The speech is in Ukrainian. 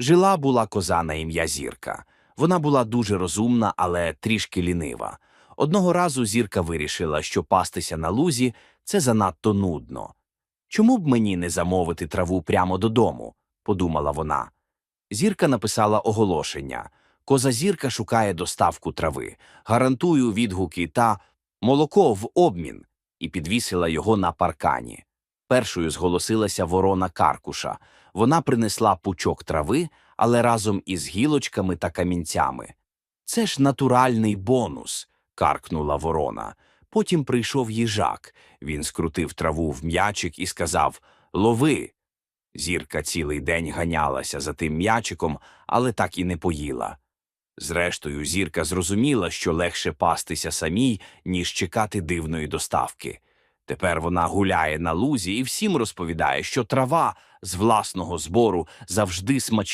Жила була коза на ім'я Зірка. Вона була дуже розумна, але трішки лінива. Одного разу зірка вирішила, що пастися на лузі це занадто нудно. Чому б мені не замовити траву прямо додому? подумала вона. Зірка написала оголошення. Коза зірка шукає доставку трави, гарантую відгуки та молоко в обмін, і підвісила його на паркані. Першою зголосилася ворона Каркуша. Вона принесла пучок трави, але разом із гілочками та камінцями. Це ж натуральний бонус, каркнула ворона. Потім прийшов їжак. Він скрутив траву в м'ячик і сказав Лови. Зірка цілий день ганялася за тим м'ячиком, але так і не поїла. Зрештою, зірка зрозуміла, що легше пастися самій, ніж чекати дивної доставки. Тепер вона гуляє на лузі і всім розповідає, що трава з власного збору завжди смачніша.